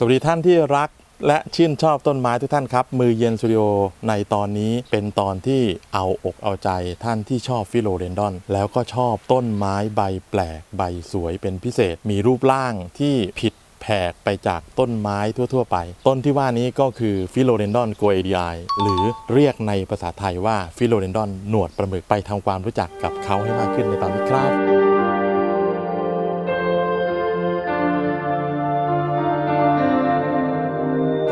สวัสดีท่านที่รักและชื่นชอบต้นไม้ทุกท่านครับ มือเย็นสตูดิโอในตอนนี้เป็นตอนที่เอาอกเอาใจท่านที่ชอบฟิโลเดนดอน แล้วก็ชอบต้นไม้ใบแปลกใบสวยเป็นพิเศษ มีรูปร่างที่ผิดแผกไปจากต้นไม้ทั่ว ๆ ไป ต้นที่ว่านี้ก็คือฟิโลเดนดอนโกเอดีไอหรือเรียกในภาษาไทยว่าฟิโลเดนดอนหนวดปลาหมึกไปทำความรู้จักกับเขาให้มากขึ้นในตอนนี้ครับ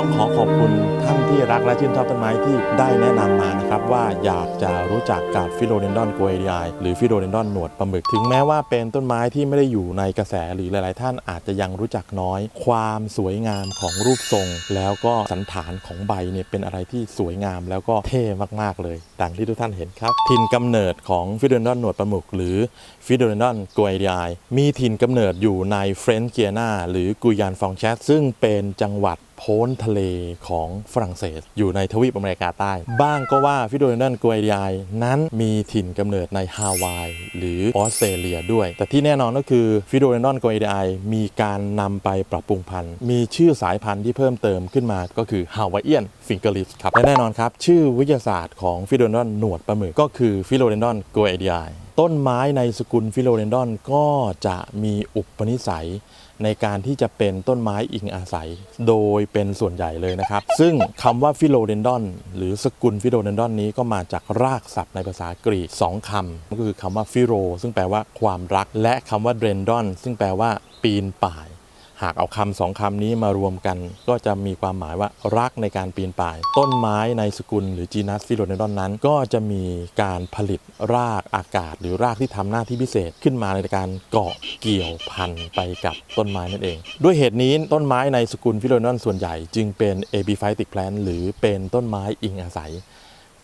ต้องขอขอบคุณท่านที่รักและชื่นชอบต้นไม้ที่ได้แนะนำมานะครับว่าอยากจะรู้จักกับฟิโลเดนดอนโกเอดีไอหรือฟิโลเดนดอนหนวดปลาหมึกถึงแม้ว่าเป็นต้นไม้ที่ไม่ได้อยู่ในกระแสหรือหลาย ๆ ท่านอาจจะยังรู้จักน้อย ความสวยงามของรูปทรง แล้วก็สันฐานของใบเนี่ยเป็นอะไรที่สวยงามแล้วก็เท่มาก ๆ เลย ดังที่ทุกท่านเห็นครับถิ่นกำเนิดของฟิโลเดนดอนหนวดปลาหมึกหรือฟิโลเดนดอนโกเอดีไอมีถิ่นกำเนิดอยู่ในเฟรนช์เกียนาหรือกุยานฟองแชสซึ่งเป็นจังหวัด โพ้นทะเลของฝรั่งเศส อยู่ในทวีปอเมริกาใต้ บ้างก็ว่าฟิโดเรนดันกวเดียนั้นมีถิ่นกำเนิดในฮาวาย หรือออสเตรเลียด้วย แต่ที่แน่นอนก็คือฟิโดเรนดันกวเดียมีการนำไปปรับปรุงพันธุ์ มีชื่อสายพันธุ์ที่เพิ่มเติมขึ้นมาก็คือฮาวายเอียนฟิงเกอร์ลิสครับและแน่นอนครับ ชื่อวิทยาศาสตร์ของฟิโดเรนดันหนวดปลาหมึกก็คือฟิโดเรนดันกวเดียต้นไม้ในสกุลฟิโลเดนดอนก็จะมีอุปนิสัย ในการที่จะเป็นต้นไม้อิงอาศัย โดยเป็นส่วนใหญ่เลยนะครับ ซึ่งคำว่าฟิโลเดนดอน หรือสกุลฟิโลเดนดอนนี้ก็มาจากรากศัพท์ในภาษากรีกสองคำก็คือคำว่าฟิโลซึ่งแปลว่าความรัก และคำว่าเดนดอน ซึ่งแปลว่าปีนป่าย หากเอาคำสองคำนี้มารวมกัน ก็จะมีความหมายว่ารักในการปีนป่าย ต้นไม้ในสกุลหรือจีนัสฟิโลเดนดอนนั้น ก็จะมีการผลิตรากอากาศ หรือรากที่ทำหน้าที่พิเศษขึ้นมาในการเกาะเกี่ยวพันไปกับต้นไม้นั่นเอง ด้วยเหตุนี้ต้นไม้ในสกุลฟิโลเดนดอนส่วนใหญ่ จึงเป็น epiphytic plant หรือเป็นต้นไม้อิงอาศัย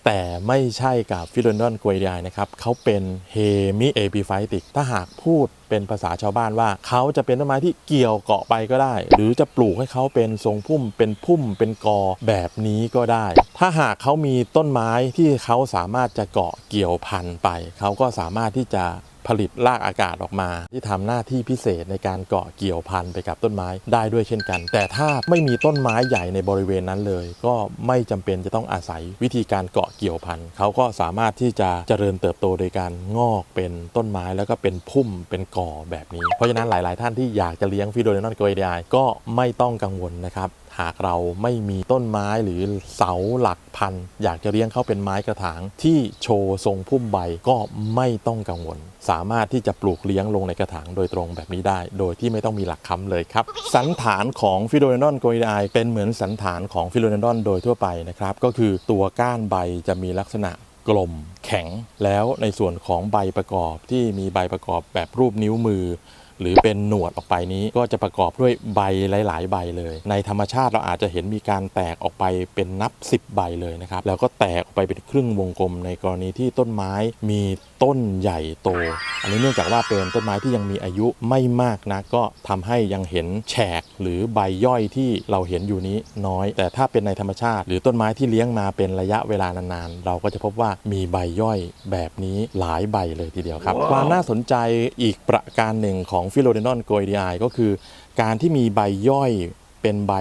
แต่ไม่ใช่กับฟิโลเดนดอนกวยดายนะครับเขาเป็นเฮมิเอปิไฟติก ถ้าหากพูดเป็นภาษาชาวบ้านว่า เขาจะเป็นต้นไม้ที่เกี่ยวเกาะไปก็ได้ หรือจะปลูกให้เขาเป็นทรงพุ่ม เป็นพุ่มเป็นกอแบบนี้ก็ได้ ถ้าหากเขามีต้นไม้ที่เขาสามารถจะเกาะเกี่ยวพันไป เขาก็สามารถที่จะ ผลิตรากอากาศออกมา ที่ทำหน้าที่พิเศษในการเกาะเกี่ยวพันไปกับต้นไม้ได้ด้วยเช่นกัน แต่ถ้าไม่มีต้นไม้ใหญ่ในบริเวณนั้นเลย ก็ไม่จำเป็นจะต้องอาศัยวิธีการเกาะเกี่ยวพันเขาก็สามารถที่จะเจริญเติบโตโดยการงอกเป็นต้นไม้แล้วก็เป็นพุ่มเป็นก่อแบบนี้ เพราะฉะนั้นหลาย ๆ ท่านที่อยากจะเลี้ยงฟิโดเรนอนโกเอเดียก็ไม่ต้องกังวลนะครับ หากเราไม่มีต้นไม้หรือเสาหลักพัน อยากจะเลี้ยงเขาเป็นไม้กระถาง ที่โชว์ทรงพุ่มใบก็ไม่ต้องกังวล สามารถที่จะปลูกเลี้ยงลงในกระถางโดยตรงแบบนี้ได้ โดยที่ไม่ต้องมีหลักค้ำเลยครับ สันฐานของฟิโดเรนอนโกอิดเป็นเหมือนสันฐานของฟิโดเรนอนโดยทั่วไปนะครับก็คือตัวก้านใบจะมีลักษณะกลมแข็งแล้วในส่วนของใบประกอบที่มีใบประกอบแบบรูปนิ้วมือ หรือเป็นหนวดออกไปนี้ก็จะประกอบด้วยใบหลาย ๆ ใบเลย ในธรรมชาติเราอาจจะเห็นมีการแตกออกไปเป็นนับ 10 ใบเลยนะครับแล้วก็แตกออกไปเป็นครึ่งวงกลมในกรณีที่ต้นไม้มี ต้นใหญ่โต อันนี้เนื่องจากว่าเป็นต้นไม้ที่ยังมีอายุไม่มากนะก็ทำให้ยังเห็นแฉกหรือใบย่อยที่เราเห็นอยู่นี้น้อย แต่ถ้าเป็นในธรรมชาติ หรือต้นไม้ที่เลี้ยงมาเป็นระยะเวลานานๆ เราก็จะพบว่ามีใบย่อยแบบนี้หลายใบเลยทีเดียวครับความน่าสนใจอีกประการหนึ่งของฟิโลเดนอนโกยดีไอก็คือ การที่มีใบย่อยเป็นใบ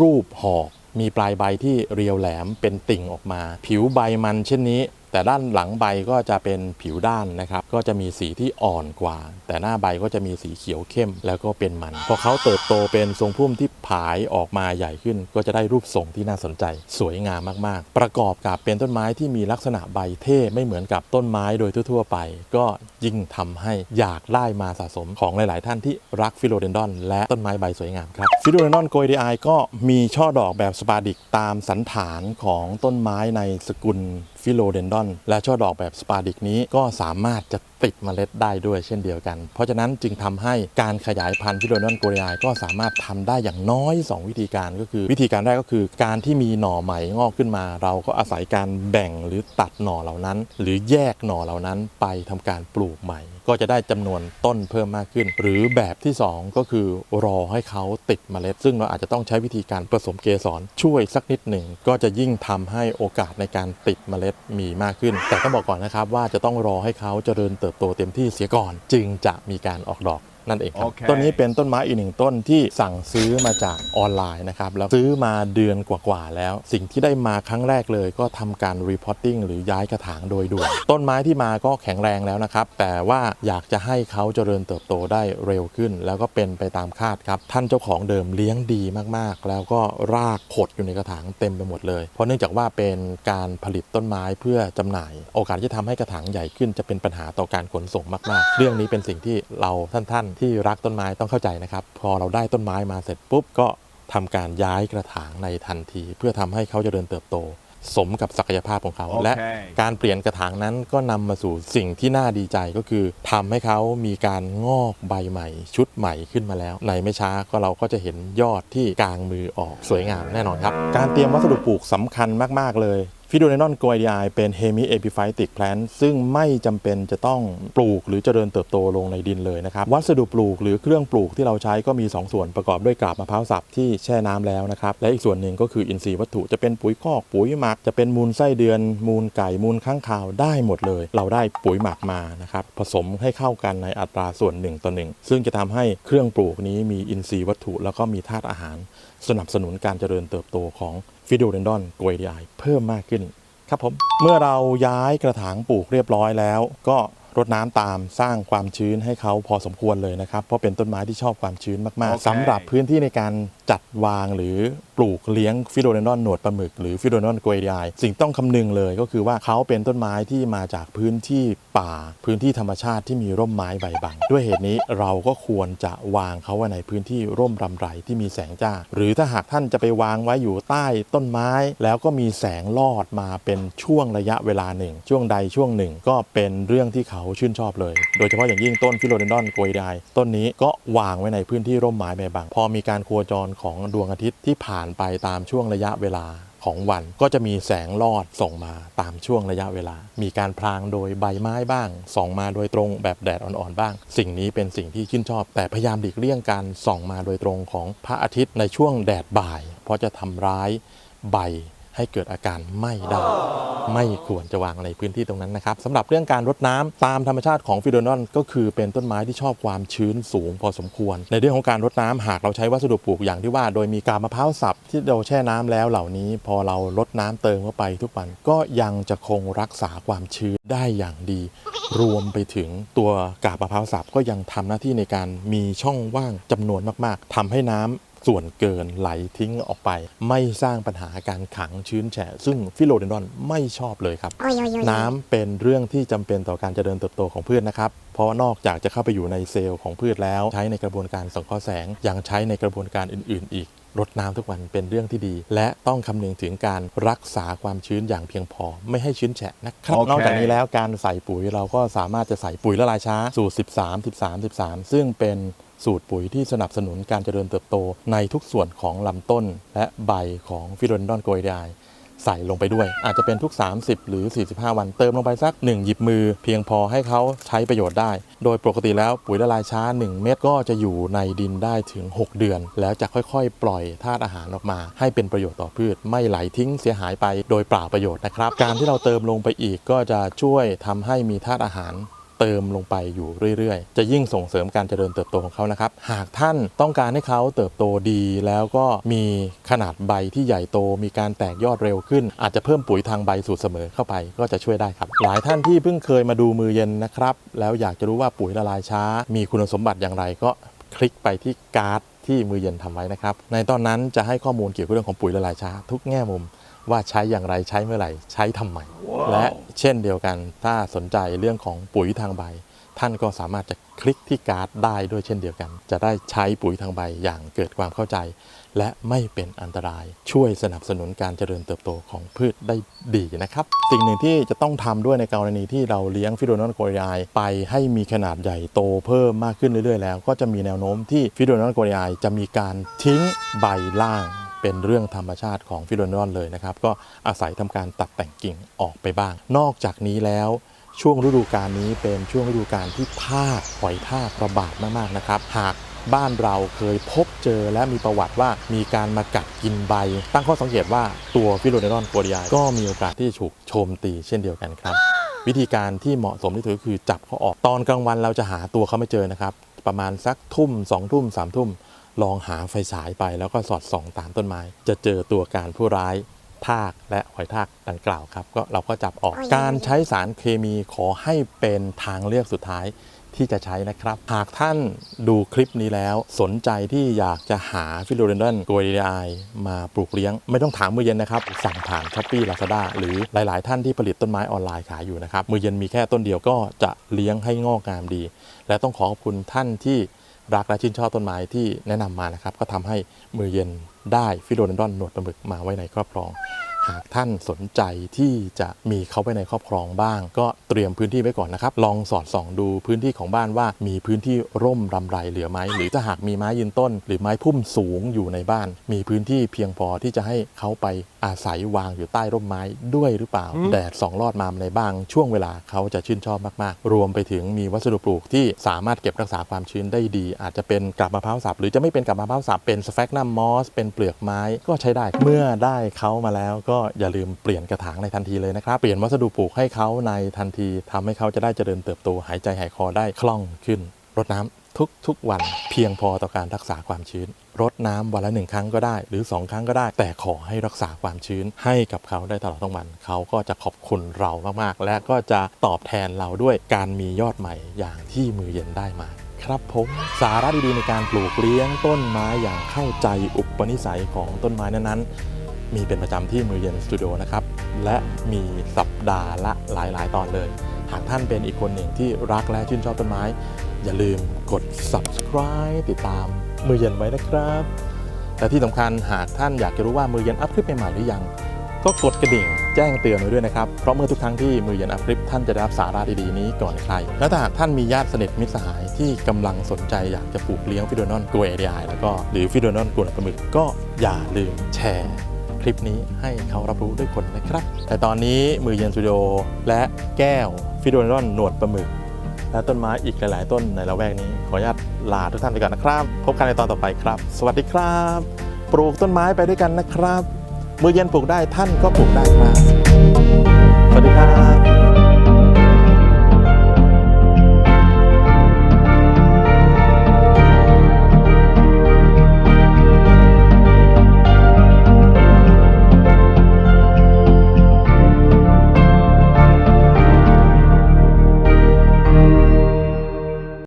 รูปหอกมีปลายใบที่เรียวแหลมเป็นติ่งออกมา ผิวใบมันเช่นนี้ แต่ด้านหลังใบก็จะเป็นผิวด้านนะครับ ก็จะมีสีที่อ่อนกว่า แต่หน้าใบก็จะมีสีเขียวเข้มแล้วก็เป็นมัน พอเขาเติบโตเป็นทรงพุ่มที่ผายออกมาใหญ่ขึ้น ก็จะได้รูปทรงที่น่าสนใจ สวยงามมากๆ ประกอบกับเป็นต้นไม้ที่มีลักษณะใบเท่ไม่เหมือนกับต้นไม้โดยทั่วๆไป ก็ยิ่งทำให้อยากได้มาสะสมของหลาย ๆ ท่านที่รักฟิโลเดนดอนและต้นไม้ใบสวยงามครับฟิโลเดนดอนโกยดีไอก็มีช่อดอกแบบสปาดิกตามสันฐานของต้นไม้ในสกุล ฟิโลเดนดอน และช่อดอกแบบสปาดิกนี้ก็สามารถจะติดเมล็ดได้ด้วยเช่นเดียวกัน เพราะฉะนั้นจึงทำให้การขยายพันธุ์ฟิโลเดนดอนโกเรียก็สามารถทำได้อย่างน้อย 2 วิธีการก็คือ วิธีการแรกก็คือ การที่มีหน่อใหม่งอกขึ้นมา เราก็อาศัยการแบ่งหรือตัดหน่อเหล่านั้น หรือแยกหน่อเหล่านั้นไปทำการปลูกใหม่ก็จะได้จำนวนต้นเพิ่มมากขึ้น หรือแบบที่ 2 ก็คือรอให้เขาติดเมล็ด ซึ่งเราอาจจะต้องใช้วิธีการผสมเกสรช่วยสักนิดหนึ่ง ก็จะยิ่งทำให้โอกาสในการติดเมล็ดมีมากขึ้น แต่ต้องบอกก่อนนะครับว่าจะต้องรอให้เขาเจริญเติบโตเต็มที่เสียก่อน จึงจะมีการออกดอก นั่นเองครับโอเคต้นนี้เป็นต้นไม้อีกหนึ่งต้นที่สั่งซื้อมาจากออนไลน์นะครับ แล้วซื้อมาเดือนกว่าๆแล้ว สิ่งที่ได้มาครั้งแรกเลย ก็ทำการรีพอร์ติ้งหรือย้ายกระถางโดยด่วน ต้นไม้ที่มาก็แข็งแรงแล้วนะครับ แต่ว่าอยากจะให้เขาเจริญเติบโตได้เร็วขึ้น แล้วก็เป็นไปตามคาดครับ ท่านเจ้าของเดิมเลี้ยงดีมากๆ แล้วก็รากขดอยู่ในกระถางเต็มไปหมดเลย เพราะเนื่องจากว่าเป็นการผลิตต้นไม้เพื่อจำหน่าย โอกาสที่จะทำให้กระถางใหญ่ขึ้นจะเป็นปัญหาต่อการขนส่งมากๆ เรื่องนี้เป็นสิ่งที่เราท่านๆที่รักต้นไม้ต้องเข้าใจนะครับ พอเราได้ต้นไม้มาเสร็จปุ๊บก็ทำการย้ายกระถางในทันที เพื่อทำให้เขาเจริญเติบโต สมกับศักยภาพของเขาโอเคและการเปลี่ยนกระถางนั้นก็นำมาสู่สิ่งที่น่าดีใจก็คือทำให้เขามีการงอกใบใหม่ ชุดใหม่ขึ้นมาแล้ว ในไม่ช้าก็เราก็จะเห็นยอดที่กลางมือออกสวยงามแน่นอนครับ การเตรียมวัสดุปลูกสำคัญมาก ๆ เลย ฟิโดเนนอนโกไอดีไอเป็นเฮมิเอพิไฟติกแพลนซึ่งไม่จำเป็นจะต้องปลูกหรือเจริญเติบโตลงในดินเลยนะครับ วัสดุปลูกหรือเครื่องปลูกที่เราใช้ก็มี 2 ส่วนประกอบด้วยกาบมะพร้าวสับที่แช่น้ำแล้วนะครับ และอีกส่วนหนึ่งก็คืออินทรีย์วัตถุจะเป็นปุ๋ยคอกปุ๋ยหมัก จะเป็นมูลไส้เดือน มูลไก่มูลข้างคาวได้หมดเลย เราได้ปุ๋ยหมักมานะครับผสมให้เข้ากันในอัตราส่วนหนึ่งต่อหนึ่งซึ่งจะทำให้เครื่องปลูกนี้มีอินทรีย์วัตถุแล้วก็มีธาตุอาหาร สนับสนุนการเจริญเติบโตของฟิโดเดนดอนโกไอดีไอเพิ่มมากขึ้นครับผมเมื่อเราย้ายกระถางปลูกเรียบร้อยแล้ว ก็รดน้ำตามสร้างความชื้นให้เขาพอสมควรเลยนะครับ เพราะเป็นต้นไม้ที่ชอบความชื้นมากโอเคๆสำหรับพื้นที่ในการจัดวางหรือปลูกเลี้ยงฟิโดเดนดอนหนวดปลาหมึกหรือฟิโดเดนดอนโกเอดีไอสิ่งต้องคำนึงเลยก็คือว่าเขาเป็นต้นไม้ที่มาจากพื้นที่ป่า พื้นที่ธรรมชาติที่มีร่มไม้ใบบัง ด้วยเหตุนี้เราก็ควรจะวางเขาไว้ในพื้นที่ร่มรำไรที่มีแสงจ้า หรือถ้าหากท่านจะไปวางไว้อยู่ใต้ต้นไม้ แล้วก็มีแสงลอดมาเป็นช่วงระยะเวลาหนึ่ง ช่วงใดช่วงหนึ่ง ก็เป็นเรื่องที่เขาชื่นชอบเลย โดยเฉพาะอย่างยิ่งต้นฟิโลเดนดอนโกยไดต้นนี้ก็วางไว้ในพื้นที่ร่มไม้ใบบัง พอมีการโคจรของดวงอาทิตย์ที่ผ่านไปตามช่วงระยะเวลาของวันก็จะมีแสงลอดส่งมาตามช่วงระยะเวลา มีการพรางโดยใบไม้บ้าง ส่องมาโดยตรงแบบแดดอ่อนๆบ้าง สิ่งนี้เป็นสิ่งที่ชื่นชอบ แต่พยายามหลีกเลี่ยงการส่องมาโดยตรงของพระอาทิตย์ในช่วงแดดบ่าย เพราะจะทำร้ายใบ ให้เกิดอาการไม้ได้ ไม่ควรจะวางในพื้นที่ตรงนั้นนะครับสำหรับเรื่องการรดน้ำตามธรรมชาติของฟิโดนอนก็คือเป็นต้นไม้ที่ชอบความชื้นสูงพอสมควร ในเรื่องของการรดน้ำหากเราใช้วัสดุปลูกอย่างที่ว่า โดยมีกาบมะพร้าวสับที่เราแช่น้ำแล้วเหล่านี้ พอเรารดน้ำเติมเข้าไปทุกวันก็ยังจะคงรักษาความชื้นได้อย่างดี รวมไปถึงตัวกาบมะพร้าวสับก็ยังทำหน้าที่ในการมีช่องว่างจำนวนมาก ๆทำให้น้ำ ส่วนเกินไหลทิ้งออกไป ไม่สร้างปัญหาการขังชื้นแฉะ ซึ่งฟิโลเดนดอนไม่ชอบเลยครับ Oi, oi, oi. น้ำเป็นเรื่องที่จำเป็นต่อการเจริญเติบโตของพืชนะครับ เพราะนอกจากจะเข้าไปอยู่ในเซลล์ของพืชแล้ว ใช้ในกระบวนการสังเคราะห์แสงยังใช้ในกระบวนการอื่น ๆ อีกรดน้ำทุกวันเป็นเรื่องที่ดี และต้องคำนึงถึงการรักษาความชื้นอย่างเพียงพอ ไม่ให้ชื้นแฉะนะครับโอเคนอกจากนี้แล้วการใส่ปุ๋ยเราก็สามารถจะใส่ปุ๋ยละลายช้า สูตร 13 13 13 ซึ่งเป็น สูตรปุ๋ยที่สนับสนุนการเจริญเติบโตในทุกส่วนของลำต้น และใบของฟิโดนดอนโกยไดใส่ลงไปด้วย อาจจะเป็นทุก 30 หรือ 45 วันเติมลงไปสัก 1 หยิบมือ เพียงพอให้เขาใช้ประโยชน์ได้ โดยปกติแล้วปุ๋ยละลายช้า 1 เม็ดก็จะอยู่ในดินได้ถึง 6 เดือน แล้วจะค่อยๆ ปล่อยธาตุอาหารออกมา ให้เป็นประโยชน์ต่อพืช ไม่ไหลทิ้งเสียหายไปโดยเปล่าประโยชน์นะครับ การที่เราเติมลงไปอีกก็จะช่วยทำให้มีธาตุอาหาร เติมลงไปอยู่เรื่อยๆ จะยิ่งส่งเสริมการเจริญเติบโตของเขานะครับ หากท่านต้องการให้เขาเติบโตดีแล้วก็มีขนาดใบที่ใหญ่โต มีการแตกยอดเร็วขึ้น อาจจะเพิ่มปุ๋ยทางใบสูตรเสมอเข้าไปก็จะช่วยได้ครับ หลายท่านที่เพิ่งเคยมาดูมือเย็นนะครับ แล้วอยากจะรู้ว่าปุ๋ยละลายช้า มีคุณสมบัติอย่างไรก็คลิกไปที่การ์ดที่มือเย็นทำไว้นะครับ ในตอนนั้นจะให้ข้อมูลเกี่ยวกับเรื่องของปุ๋ยละลายช้า ทุกแง่มุม ว่าใช้อย่างไรใช้เมื่อไหร่ใช้ทำไมและเช่นเดียวกันถ้าสนใจเรื่องของปุ๋ยทางใบ ท่านก็สามารถจะคลิกที่การ์ดได้ด้วยเช่นเดียวกัน จะได้ใช้ปุ๋ยทางใบอย่างเกิดความเข้าใจ และไม่เป็นอันตราย ช่วยสนับสนุนการเจริญเติบโตของพืชได้ดีนะครับ สิ่งหนึ่งที่จะต้องทำด้วยในกรณีที่เราเลี้ยงฟิโดนอนโกริไอไปให้มีขนาดใหญ่โตเพิ่มมากขึ้นเรื่อยๆ แล้ว ก็จะมีแนวโน้มที่ฟิโดนอนโกริไอจะมีการทิ้งใบล่าง เป็นเรื่องธรรมชาติของฟิโดนอนเลยนะครับ ก็อาศัยทำการตัดแต่งกิ่งออกไปบ้าง นอกจากนี้แล้วช่วงฤดูกาลนี้เป็นช่วงฤดูกาลที่ทากหอยทากระบาดมากๆนะครับ หากบ้านเราเคยพบเจอและมีประวัติว่ามีการมากัดกินใบ ตั้งข้อสังเกตว่าตัวฟิโลเดนอนโกริไอก็มีโอกาสที่จะถูกโจมตีเช่นเดียวกันครับ วิธีการที่เหมาะสมที่สุดก็คือจับเขาออกตอนกลางวันเราจะหาตัวเขาไม่เจอนะครับ ประมาณสักทุ่มสองทุ่มสามทุ่ม ลองหาไฟฉายไปแล้วก็สอดส่องตามต้นไม้ จะเจอตัวการผู้ร้ายทากและหอยทากดังกล่าวครับ ก็เราก็จับออกการใช้สารเคมีขอให้เป็นทางเลือกสุดท้ายที่จะใช้นะครับ หากท่านดูคลิปนี้แล้ว สนใจที่อยากจะหาฟิโลเดนดอนโกยไอมาปลูกเลี้ยง ไม่ต้องถามมือเย็นนะครับ สั่งผ่านช้อปปี้ลาซาด้าหรือหลาย ๆ ท่านที่ผลิตต้นไม้ออนไลน์ขายอยู่นะครับ มือเย็นมีแค่ต้นเดียวก็จะเลี้ยงให้งอกงามดี และต้องขอขอบคุณท่านที่ รักและชื่นชอบต้นไม้ที่แนะนำมานะครับ ก็ทำให้มือเย็นได้ฟิโลเดนดอนหนวดปลาหมึกมาไว้ในครอบครอง หากท่านสนใจที่จะมีเขาไว้ในครอบครองบ้าง ก็เตรียมพื้นที่ไว้ก่อนนะครับ ลองสอดส่องดูพื้นที่ของบ้านว่ามีพื้นที่ร่มรำไรเหลือไหมหรือถ้าหากมีไม้ยืนต้น หรือไม้พุ่มสูงอยู่ในบ้าน มีพื้นที่เพียงพอที่จะให้เขาไปอาศัยวางอยู่ใต้ร่มไม้ด้วยหรือเปล่า แดดส่องลอดมาในบ้างช่วงเวลาเขาจะชื่นชอบมากๆ รวมไปถึงมีวัสดุปลูกที่สามารถเก็บรักษาความชื้นได้ดี อาจจะเป็นกับมะพร้าวสับหรือจะไม่เป็นกับมะพร้าวสับเป็นสแฟกนัมมอสเป็นเปลือกไม้ก็ใช้ได้ เมื่อได้เขามาแล้วก็็อย่าลืมเปลี่ยนกระถางในทันทีเลยนะครับ เปลี่ยนวัสดุปลูกให้เขาในทันทีทำให้เขาจะได้เจริญเติบโตหายใจหายคอได้คล่องขึ้น รดน้ำทุกทุกๆวันเพียงพอต่อการรักษาความชื้นรดน้ำวันละหนึ่งครั้งก็ได้ หรือ 2 ครั้งก็ได้ แต่ขอให้รักษาความชื้นให้กับเขาได้ตลอดทั้งวัน เขาก็จะขอบคุณเรามากๆ และก็จะตอบแทนเราด้วยการมียอดใหม่อย่างที่มือเย็นได้มา ครับผมสาระดีๆในการปลูกเลี้ยงต้นไม้อย่างเข้าใจอุปนิสัยของต้นไม้นั้นๆ มีเป็นประจำที่มือเย็นสตูดิโอนะครับ และมีสัปดาห์ละหลายๆ ตอนเลย หากท่านเป็นอีกคนหนึ่งที่รักและชื่นชอบต้นไม้ อย่าลืมกด subscribe ติดตามมือเย็นไว้นะครับ และที่สำคัญหากท่านอยากจะรู้ว่ามือเย็นอัพคลิปใหม่ๆหรือยัง ก็กดกระดิ่งแจ้งเตือนไว้ด้วยนะครับ เพราะเมื่อทุกครั้งที่มือเย็นอัพคลิปท่านจะได้รับสาระดีๆนี้ก่อนใคร และถ้าหากท่านมีญาติสนิทมิตรสหายที่กำลังสนใจอยากจะปลูกเลี้ยงฟิโดนอนกลัวเอเดียแล้วก็หรือฟิโดนอนกลัวปลาหมึกก็อย่าลืมแชร์ คลิปนี้ให้เขารับรู้ด้วยคนนะครับ แต่ตอนนี้มือเย็นสตูดิโอและแก้วฟิโดนอนหนวดปลาหมึกและต้นไม้อีกหลาย ๆ ต้นในละแวกนี้ ขออนุญาตลาทุกท่านไปก่อนนะครับ พบกันในตอนต่อไปครับ สวัสดีครับ ปลูกต้นไม้ไปด้วยกันนะครับ มือเย็นปลูกได้ท่านก็ปลูกได้ครับ สวัสดีครับ